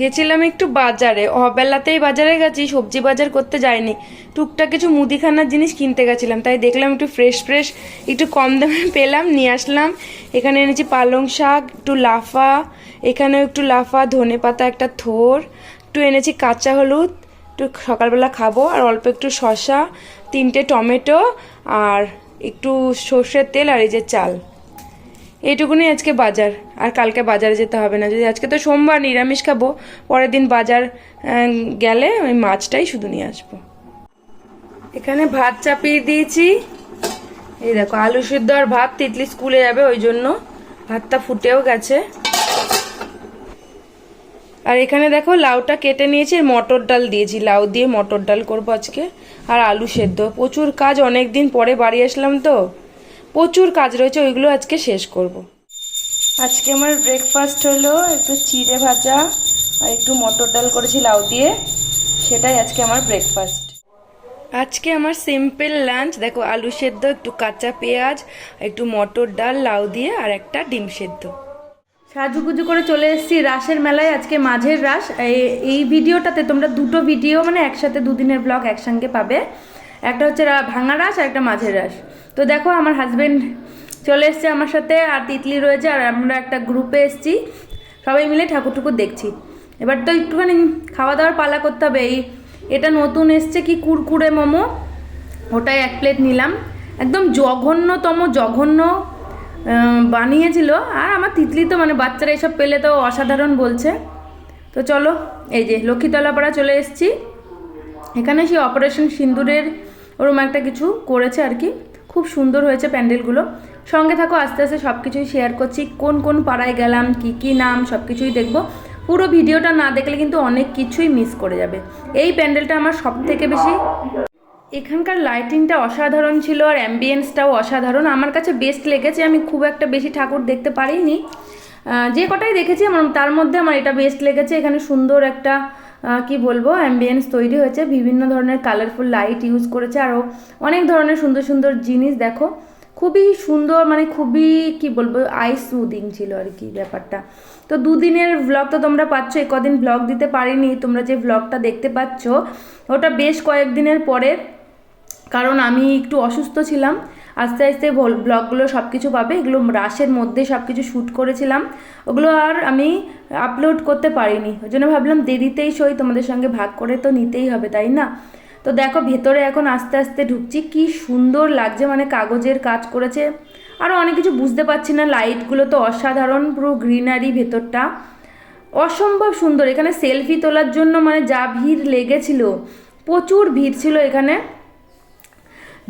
গেছিলাম একটু বাজারে। অবেলাতেই বাজারে গেছি, সবজি বাজার করতে যাইনি। টুকটাক কিছু মুদিখানার জিনিস কিনতে গেছিলাম, তাই দেখলাম একটু ফ্রেশ ফ্রেশ একটু কম দামে পেলাম, নিয়ে আসলাম। এখানে এনেছি পালং শাক, একটু লাফা, এখানেও একটু লাফা, ধনে পাতা একটা থোর, একটু এনেছি কাঁচা হলুদ, একটু সকালবেলা খাব, আর অল্প একটু শশা তিনটে টমেটো, আর একটু সর্ষের তেল আর এই যে চাল। এইটুকুনি আজকে বাজার, আর কালকে বাজারে যেতে হবে না। যদি আজকে তো সোমবার নিরামিষ খাব, পরের দিন বাজার গেলে ওই মাছটাই শুধু নিয়ে আসব। এখানে ভাত চাপিয়ে দিয়েছি। এই দেখো, আলু সিদ্ধ আর ভাত তিতলি স্কুলে যাবে, ওই জন্য ভাতটা ফুটেও গেছে। আর এখানে দেখো, লাউটা কেটে নিয়েছি মটর ডাল দিয়েছি। লাউ দিয়ে মটর ডাল করব আজকে, আর আলু সেদ্ধ। প্রচুর কাজ অনেক দিন পরে বাড়ি আসলাম তো। প্রচুর কাজ রয়েছে ওইগুলো আজকে শেষ করব। আজকে আমার ব্রেকফাস্ট হলো একটু চিড়ে ভাজা আর একটু মটর ডাল করেছি লাউ দিয়ে। সেটাই আজকে আমার ব্রেকফাস্ট আজকে আমার সিম্পল লাঞ্চ দেখো আলু সেদ্ধ একটু কাঁচা পেঁয়াজ একটু মটর ডাল লাউ দিয়ে আর একটা ডিম সেদ্ধ। সাজুগুজু করে চলে এসেছি রাসের মেলায় আজকে মাঝের রাস। এই- এই ভিডিওটাতে তোমরা দুটো ভিডিও মানে একসাথে দুদিনের ব্লগ একসঙ্গে পাবে। একটা হচ্ছে ভাঙা রাস আর একটা মাঝের রাস। তো দেখো আমার হাজব্যান্ড চলে এসছে আমার সাথে আর তিতলি রয়েছে আর আমরা একটা গ্রুপে এসছি। সবাই মিলে ঠাকুর ঠুকুর দেখছি। এবার তো একটুখানি খাওয়া দাওয়ার পালা করতে হবে। এই এটা নতুন এসছে কি কুরকুরে মোমো? ওটাই এক প্লেট নিলাম। একদম জঘন্যতম, জঘন্য বানিয়েছিল। আর আমার তিতলি তো মানে বাচ্চারা এসব পেলে তো অসাধারণ বলছে। তো চলো, এই যে লক্ষ্মীতলা পাড়া চলে এসেছি। এখানে সেই অপারেশন সিন্দুরের ওরম একটা কিছু করেছে আর কি। খুব সুন্দর হয়েছে প্যান্ডেলগুলো। সঙ্গে থাকো, আস্তে আস্তে সব কিছুই শেয়ার করছি। কোন কোন পাড়ায় গেলাম, কি কি নাম সব কিছুই দেখব। পুরো ভিডিওটা না দেখলে কিন্তু অনেক কিছুই মিস করে যাবে। এই প্যান্ডেলটা আমার সব থেকে বেশি এখানকার লাইটিংটা অসাধারণ ছিল আর অ্যাম্বিয়েন্সটাও অসাধারণ। আমার কাছে বেস্ট লেগেছে। আমি খুব একটা বেশি ঠাকুর দেখতে পারিনি। যে কটাই দেখেছি, আমার তার মধ্যে আমার এটা বেস্ট লেগেছে। এখানে সুন্দর একটা কি বলব অ্যাম্বিয়েন্স তৈরি হয়েছে, বিভিন্ন ধরনের কালারফুল লাইট ইউজ করেছে আরও অনেক ধরনের সুন্দর সুন্দর জিনিস দেখো। খুবই সুন্দর মানে খুবই কি বলব আই সুদিং ছিল আর কি ব্যাপারটা। তো দুদিনের ভ্লগ তো তোমরা পাচ্ছ, এ কদিন ব্লগ দিতে পারিনি, তোমরা যে ভ্লগটা দেখতে পাচ্ছ, ওটা বেশ কয়েকদিনের পরে, কারণ আমি একটু অসুস্থ ছিলাম আস্তে আস্তে ব্লগগুলো সব কিছু পাবে। এগুলো রাশের মধ্যে সব কিছু শ্যুট করেছিলাম। ওগুলো আর আমি আপলোড করতে পারিনি। ওই জন্য ভাবলাম দেরিতেই সই, তোমাদের সঙ্গে ভাগ করে তো নিতেই হবে, তাই না? তো দেখো, ভেতরে এখন আস্তে আস্তে ঢুকছি। কি সুন্দর লাগছে মানে কাগজের কাজ করেছে। আরও অনেক কিছু বুঝতে পারছি না লাইটগুলো তো অসাধারণ, পুরো গ্রিনারি ভেতরটা। অসম্ভব সুন্দর, এখানে সেলফি তোলার জন্য মানে যা ভিড় লেগেছিল, প্রচুর ভিড় ছিল এখানে।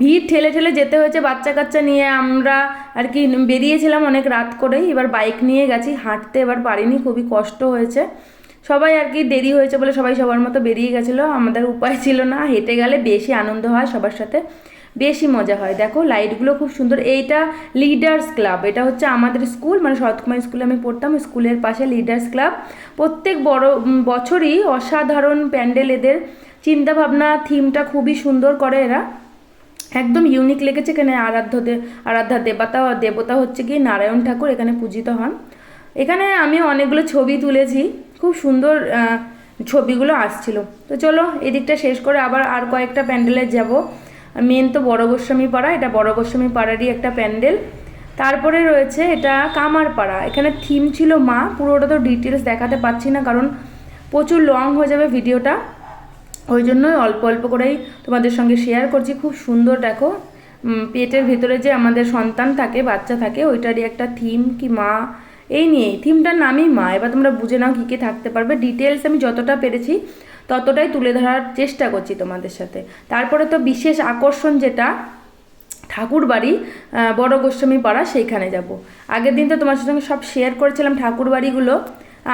ভিড় ঠেলে ঠেলে যেতে হয়েছে বাচ্চা কাচ্চা নিয়ে। আমরা আর কি বেরিয়েছিলাম অনেক রাত করেই, এবার বাইক নিয়ে গেছি। হাঁটতে এবার পারিনি, খুবই কষ্ট হয়েছে। সবাই আর কি দেরি হয়েছে বলে সবাই সবার মতো বেরিয়ে গেছিল। আমাদের উপায় ছিল না, হেঁটে গেলে বেশি আনন্দ হয় সবার সাথে, বেশি মজা হয়। দেখো লাইটগুলো খুব সুন্দর। এইটা লিডার্স ক্লাব এটা হচ্ছে আমাদের স্কুল মানে শরৎকুমার স্কুলে আমি পড়তাম স্কুলের পাশে লিডার্স ক্লাব প্রত্যেক বড় বছরই অসাধারণ প্যান্ডেল এদের। চিন্তাভাবনা থিমটা খুবই সুন্দর করে এরা। একদম ইউনিক লেগেছে এখানে আরাধ্য আরাধ্যা দেবতা দেবতা হচ্ছে কি নারায়ণ ঠাকুর এখানে পূজিত হন। এখানে আমি অনেকগুলো ছবি তুলেছি, খুব সুন্দর ছবিগুলো আসছিল। তো চলো এই দিকটা শেষ করে আবার আর কয়েকটা প্যান্ডেলে যাব। মেন তো বড় গোস্বামী পাড়া, এটা বড় গোস্বামী পাড়ারই একটা প্যান্ডেল। তারপরে রয়েছে এটা কামারপাড়া এখানে থিম ছিল মা, পুরোটা তো ডিটেলস দেখাতে পাচ্ছি না, কারণ প্রচুর লং হয়ে যাবে ভিডিওটা ওই জন্যই অল্প অল্প করেই তোমাদের সঙ্গে শেয়ার করছি। খুব সুন্দর দেখো। পেটের ভেতরে যে আমাদের সন্তান থাকে, বাচ্চা থাকে, ওইটারই একটা থিম কি মা? এই নিয়ে থিমটার নামই মা। এবার তোমরা বুঝে নাও কী কী থাকতে পারবে। ডিটেলস আমি যতটা পেরেছি, ততটাই তুলে ধরার চেষ্টা করছি তোমাদের সাথে। তারপরে তো বিশেষ আকর্ষণ যেটা ঠাকুর বাড়ি বড় গোস্বামী পাড়া, সেইখানে যাব। আগের দিন তো তোমার সঙ্গে সব শেয়ার করেছিলাম ঠাকুর বাড়িগুলো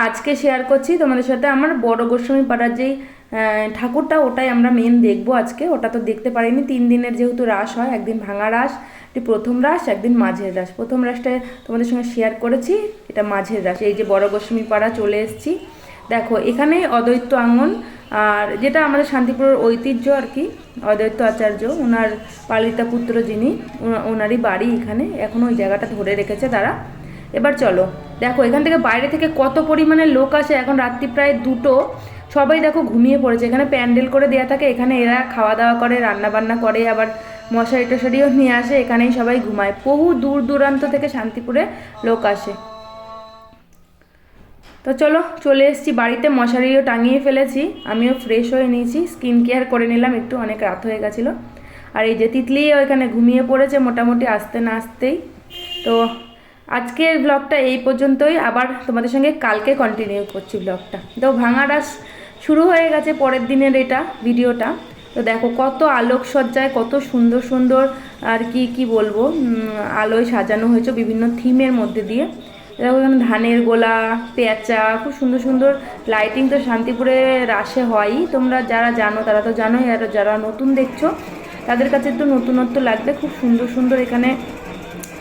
আজকে শেয়ার করছি তোমাদের সাথে আমার বড় গোস্বামী পাড়ার যেই ঠাকুরটা ওটাই আমরা মেন দেখব আজকে। ওটা তো দেখতে পারিনি। তিন দিনের যেহেতু রাস হয়, একদিন ভাঙা রাস প্রথম রাস একদিন মাঝের রাস প্রথম রাসটা তোমাদের সঙ্গে শেয়ার করেছি, এটা মাঝের রাস এই যে বড় গোস্বামী পাড়া চলে এসেছি। দেখো, এখানে অদ্বৈত আঙ্গন, আর যেটা আমাদের শান্তিপুরের ঐতিহ্য আর কি, অদ্বৈত আচার্য ওনার পালিতা পুত্র যিনি ওনা- ওনারই বাড়ি এখানে। এখনও ওই জায়গাটা ধরে রেখেছে তারা। এবার চলো, দেখো, এখান থেকে বাইরে থেকে কত পরিমাণে লোক আসে। এখন রাত্রি প্রায় দুটো। সবাই দেখো ঘুমিয়ে পড়েছে। এখানে প্যান্ডেল করে দেওয়া থাকে, এখানে এরা খাওয়া দাওয়া করে রান্না বান্না করে, আবার মশারি টশারিও নিয়ে আসে, এখানেই সবাই ঘুমায়। বহু দূর দূরান্ত থেকে শান্তিপুরে লোক আসে। তো চলো, চলে এসেছি বাড়িতে, মশারিও টাঙিয়ে ফেলেছি, আমিও ফ্রেশ হয়ে নিয়েছি স্কিন কেয়ার করে নিলাম, একটু অনেক রাত হয়ে গেছিল। আর এই যে তিতলি ওইখানে ঘুমিয়ে পড়েছে, মোটামুটি আসতে না আসতেই। তো আজকের ব্লগটা এই পর্যন্তই, আবার তোমাদের সঙ্গে কালকে কন্টিনিউ করছি ব্লগটা তো ভাঙারাস শুরু হয়ে গেছে পরের দিনের এটা ভিডিওটা। তো দেখো কত আলোকসজ্জায়, কত সুন্দর সুন্দর আর কি কি বলব আলোয় সাজানো হয়েছে বিভিন্ন থিমের মধ্যে দিয়ে। দেখো এখানে ধানের গোলা, পেঁচা, খুব সুন্দর সুন্দর লাইটিং তো শান্তিপুরে রাসে হয়ই। তোমরা যারা জানো, তারা তো জানোই, আর যারা নতুন দেখছ, তাদের কাছে তো নতুনত্ব লাগবে। খুব সুন্দর সুন্দর এখানে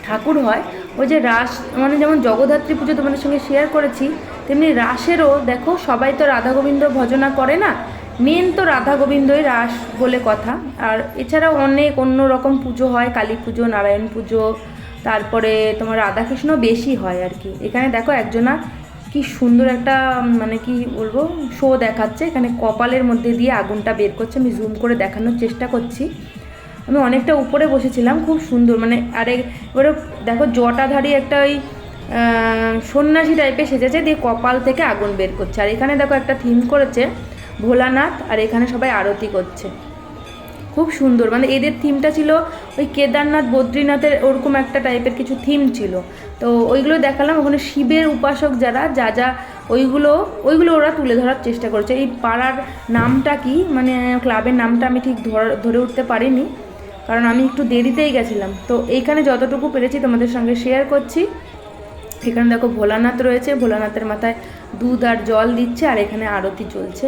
ঠাকুর হয়। ওই যে রাস মানে যেমন জগদ্ধাত্রী পুজো তোমাদের সঙ্গে শেয়ার করেছি তেমনি রাসেরও দেখো সবাই তো রাধা গোবিন্দ ভজনা করে না। মেন তো রাধা গোবিন্দই রাস বলে কথা। আর এছাড়াও অনেক অন্য রকম পুজো হয়, কালী পুজো, নারায়ণ পুজো, তারপরে তোমার রাধাকৃষ্ণ বেশি হয় আর কি। এখানে দেখো একজনা কি সুন্দর একটা মানে কি বলব শো দেখাচ্ছে। এখানে কপালের মধ্যে দিয়ে আগুনটা বের করছে। আমি জুম করে দেখানোর চেষ্টা করছি। আমি অনেকটা উপরে বসেছিলাম, খুব সুন্দর। মানে আরে, এবারে দেখো জটাধারী একটা ওই সন্ন্যাসী টাইপের সেজেছে, দিয়ে কপাল থেকে আগুন বের করছে। আর এখানে দেখো একটা থিম করেছে, ভোলানাথ, আর এখানে সবাই আরতি করছে। খুব সুন্দর মানে এদের থিমটা ছিল ওই কেদারনাথ, বদ্রীনাথের ওরকম একটা টাইপের কিছু থিম ছিল। তো ওইগুলো দেখালাম, ওখানে শিবের উপাসক যারা, যা যা ওইগুলো ওইগুলো ওরা তুলে ধরার চেষ্টা করেছে। এই পাড়ার নামটা কি? মানে ক্লাবের নামটা আমি ঠিক ধর- ধরে উঠতে পারিনি, কারণ আমি একটু দেরিতেই গেছিলাম। তো এইখানে যতটুকু পেরেছি তোমাদের সঙ্গে শেয়ার করছি। এখানে দেখো ভোলানাথ রয়েছে, ভোলানাথের মাথায় দুধ আর জল দিচ্ছে আর এখানে আরতি চলছে।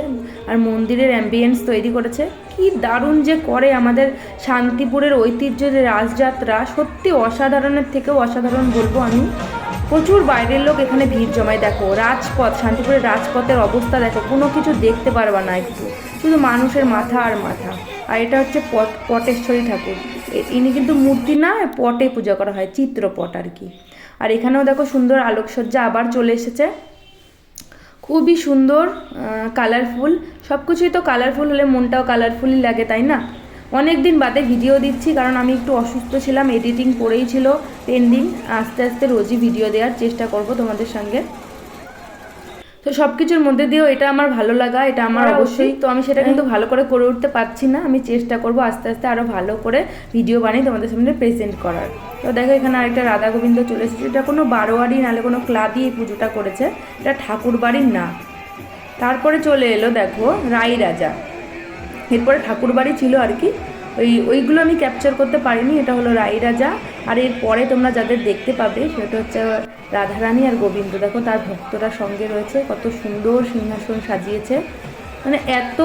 আর মন্দিরের অ্যাম্বিয়েন্স তৈরি করেছে। কি দারুণ যে করে আমাদের শান্তিপুরের ঐতিহ্য যে রাজযাত্রা। সত্যি অসাধারণের থেকেও অসাধারণ বলব আমি। প্রচুর বাইরের লোক এখানে ভিড় জমায়। দেখো রাজপথ, শান্তিপুরের রাজপথের অবস্থা দেখো। কোনো কিছু দেখতে পারবা না একটু। শুধু মানুষের মাথা আর মাথা। আর এটা হচ্ছে পট, পটেশ্বরী ঠাকুর। ইনি কিন্তু মূর্তি না, পটে পূজা করা হয়, চিত্রপট আর কি। আর এখানেও দেখো সুন্দর আলোকসজ্জা আবার চলে এসেছে। খুবই সুন্দর কালারফুল সব কিছুই তো কালারফুল হলে মনটাও কালারফুলই লাগে, তাই না? অনেক দিন বাদে ভিডিও দিচ্ছি, কারণ আমি একটু অসুস্থ ছিলাম এডিটিং পড়েই ছিল পেন্ডিং আস্তে আস্তে রোজই ভিডিও দেওয়ার চেষ্টা করব তোমাদের সঙ্গে। তো সব কিছুর মধ্যে দিয়েও এটা আমার ভালো লাগা এটা আমার অবশ্যই। তো আমি সেটা কিন্তু ভালো করে করে উঠতে পারছি না। আমি চেষ্টা করব আস্তে আস্তে আরও ভালো করে ভিডিও বানিয়ে তোমাদের সামনে প্রেজেন্ট করার। তো দেখো এখানে আরেকটা রাধা গোবিন্দ চলে এসেছে। এটা কোনো বারোয়ারি নাহলে কোনো ক্লাবই এই পুজোটা করেছে। এটা ঠাকুর বাড়ির না। তারপরে চলে এলো দেখো রাই রাজা। এরপরে ঠাকুর বাড়ি ছিল আর কি। ওই ওইগুলো আমি ক্যাপচার করতে পারিনি। এটা হলো রাই রাজা। আর এর পরে তোমরা যাদের দেখতে পাবে, সেটা হচ্ছে রাধারানী আর গোবিন্দ। দেখো, তার ভক্তরা সঙ্গে রয়েছে, কত সুন্দর সিংহাসন সাজিয়েছে। মানে এত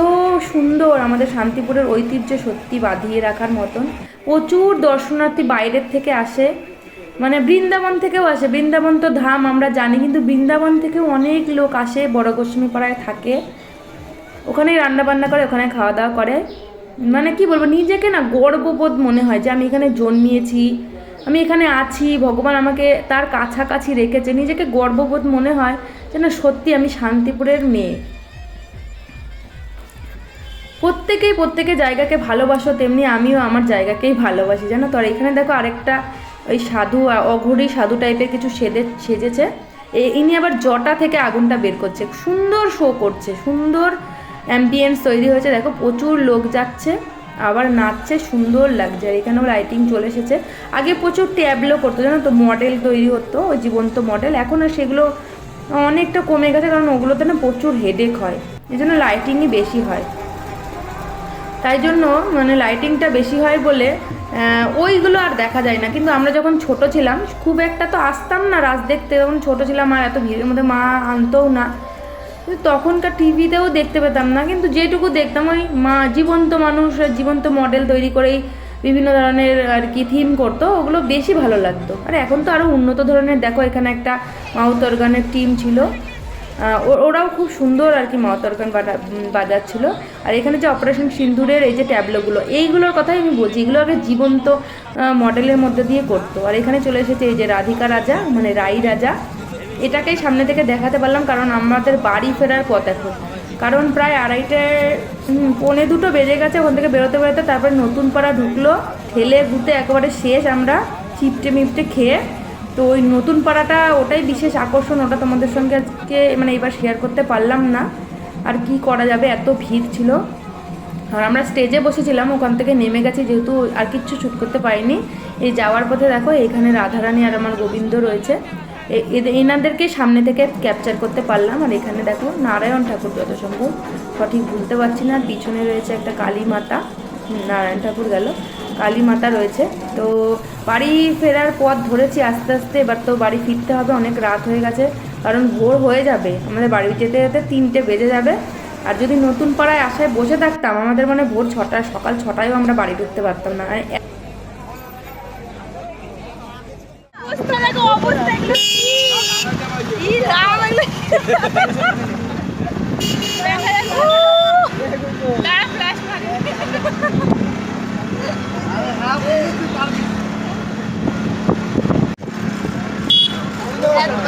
সুন্দর আমাদের শান্তিপুরের ঐতিহ্য সত্যি বাঁধিয়ে রাখার মতন। প্রচুর দর্শনার্থী বাইরের থেকে আসে। মানে বৃন্দাবন থেকেও আসে। বৃন্দাবন তো ধাম, আমরা জানি, কিন্তু বৃন্দাবন থেকেও অনেক লোক আসে, বড় গোস্বামী পাড়ায় থাকে। ওখানেই রান্না বান্না করে, ওখানে খাওয়া দাওয়া করে। মানে কি বলব, নিজেকে না গর্ববোধ মনে হয় যে আমি এখানে জন্মিয়েছি আমি এখানে আছি, ভগবান আমাকে তার কাছাকাছি রেখেছে, নিজেকে গর্ববোধ মনে হয় যে না সত্যি আমি শান্তিপুরের মেয়ে। প্রত্যেকেই প্রত্যেকের জায়গাকে ভালোবাসো, তেমনি আমিও আমার জায়গাকেই ভালোবাসি। জানো তো, আর এখানে দেখো আরেকটা ওই সাধু, অঘরী সাধু টাইপের কিছু সেজে সেজেছে। এ- ইনি আবার জটা থেকে আগুনটা বের করছে। সুন্দর শো করছে, সুন্দর অ্যাম্বিয়েন্স তৈরি হয়েছে। দেখো প্রচুর লোক যাচ্ছে। আবার নাচছে, সুন্দর লাগছে। আর এখানেও লাইটিং চলে এসেছে। আগে প্রচুর ট্যাবলো করতো, জানো তো? মডেল তৈরি হতো, ওই জীবন্ত মডেল এখন আর সেগুলো অনেকটা কমে গেছে, কারণ ওগুলোতে না প্রচুর হেডেক হয়। এই জন্য লাইটিংই বেশি হয়। তাই জন্য মানে লাইটিংটা বেশি হয় বলে ওইগুলো আর দেখা যায় না। কিন্তু আমরা যখন ছোট ছিলাম, খুব একটা তো আসতাম না রাত দেখতে। যখন ছোট ছিলাম আর এত ভিড়ের মধ্যে মা আনতোও না। তখনকার টিভিতেও দেখতে পেতাম না। কিন্তু যেটুকু দেখতাম, ওই মা জীবন্ত মানুষ জীবন্ত মডেল তৈরি করেই বিভিন্ন ধরনের আর কি থিম করতো, ওগুলো বেশি ভালো লাগতো। আর এখন তো আরও উন্নত ধরনের, দেখো এখানে একটা মাউথ অর্গানের টিম ছিল। ওরাও খুব সুন্দর আর কি মাওতরকান বাজাচ্ছিল। আর এখানে যে অপারেশন সিন্দুরের এই যে ট্যাবলোগুলো এইগুলোর কথাই আমি বলছি, এগুলো আগে জীবন্ত মডেলের মধ্যে দিয়ে করতো। আর এখানে চলে এসেছে এই যে রাধিকা রাজা মানে রাই রাজা। এটাকেই সামনে থেকে দেখাতে পারলাম কারণ আমাদের বাড়ি ফেরার পথ এখন। কারণ প্রায় আড়াইটে হুম, পৌনে দুটো বেজে গেছে ওখান থেকে বেরোতে বেরোতে তারপরে নতুন পাড়া ঢুকলো ঠেলে ঘুরতে একেবারে শেষ আমরা চিপটে মিপটে খেয়ে। তো ওই নতুন পাড়াটা ওটাই বিশেষ আকর্ষণ ওটা তোমাদের সঙ্গে আজকে মানে এবার শেয়ার করতে পারলাম না। আর কি করা যাবে এত ভিড় ছিল। আর আমরা স্টেজে বসেছিলাম ওখান থেকে নেমে গেছি যেহেতু আর কিচ্ছু শ্যুট করতে পারিনি। এই যাওয়ার পথে দেখো এখানে রাধারানী আর আমার গোবিন্দ রয়েছে। এনাদেরকে সামনে থেকে ক্যাপচার করতে পারলাম, আর এখানে দেখো নারায়ণ ঠাকুর যত সম্ভব সঠিক বুঝতে পারছি না, পিছনে রয়েছে একটা কালী মাতা, নারায়ণ ঠাকুর গেল, কালী মাতা রয়েছে। তো বাড়ি ফেরার পথ ধরেছি আস্তে আস্তে, এবার তো বাড়ি ফিরতে হবে, অনেক রাত হয়ে গেছে, কারণ ভোর হয়ে যাবে। আমাদের বাড়ি যেতে যেতে তিনটে বেজে যাবে, আর যদি নতুন পাড়ায় আশায় বসে থাকতাম, আমাদের মানে ভোর ছটায়, সকাল ছটায়ও আমরা বাড়ি ঢুকতে পারতাম না আর এ- অবস্থা দেখো অবস্থা এগুলো কি? রাম এগুলো। দেখা যাচ্ছে দাঁড়া ফ্ল্যাশ মারে। এত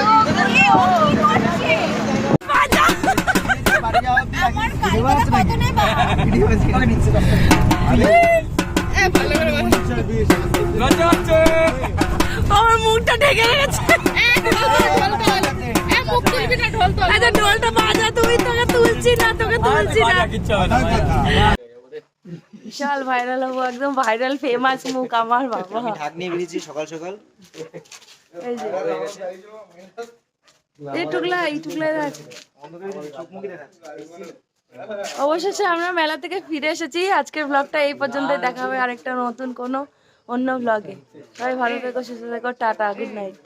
কি ও কি করছে? গেছে আচ্ছা ঢোলটা বাজা তুই তোকে তুলছি না তোকে তুলছি না। বিশাল ভাইরাল হব একদম ভাইরাল ফেমাস মুখ আমার বাবা। ঢাক নিয়ে বেরিয়েছি সকাল সকাল। এই যে। এই টুকলা এই টুকলা রাখ। অবশেষে আমরা মেলা থেকে ফিরে এসেছি। আজকের ব্লগটা এই পর্যন্তই। দেখা হবে আরেকটা নতুন কোনো অন্য ব্লগে সবাই ভালো থেকো সুস্থ থেকো টাটা গুড নাইট